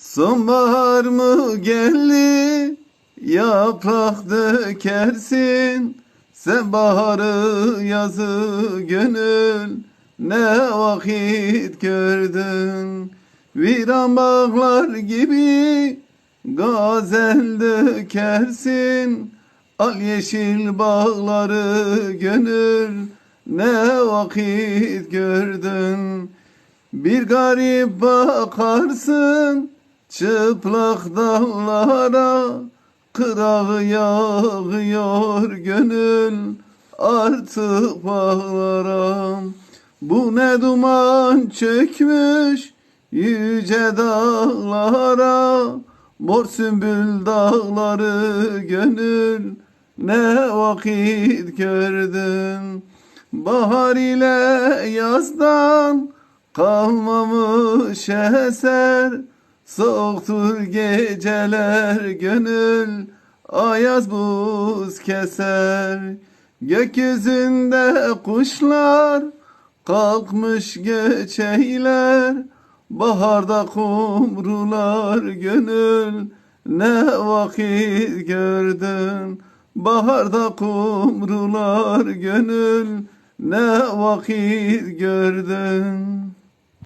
Sonbahar mı geldi yaprak dökersin. Sen baharı yazı gönül ne vakit gördün? Viran bağlar gibi gazel dökersin. Al yeşil bağları gönül ne vakit gördün? Bir garip bakarsın çıplak dallara Kırağı yağıyor gönül. Artık bağlara Bu ne duman çökmüş yüce dağlara. Mor sümbül dağları gönül ne vakit gördün? Bahar ile yazdan kalmamış eser Soğuktur geceler gönül Ayaz buz keser. Gökyüzünde kuşlar Kalkmış göçeyler. Baharda kumrular gönül Ne vakit gördün? Baharda kumrular gönül Ne vakit gördün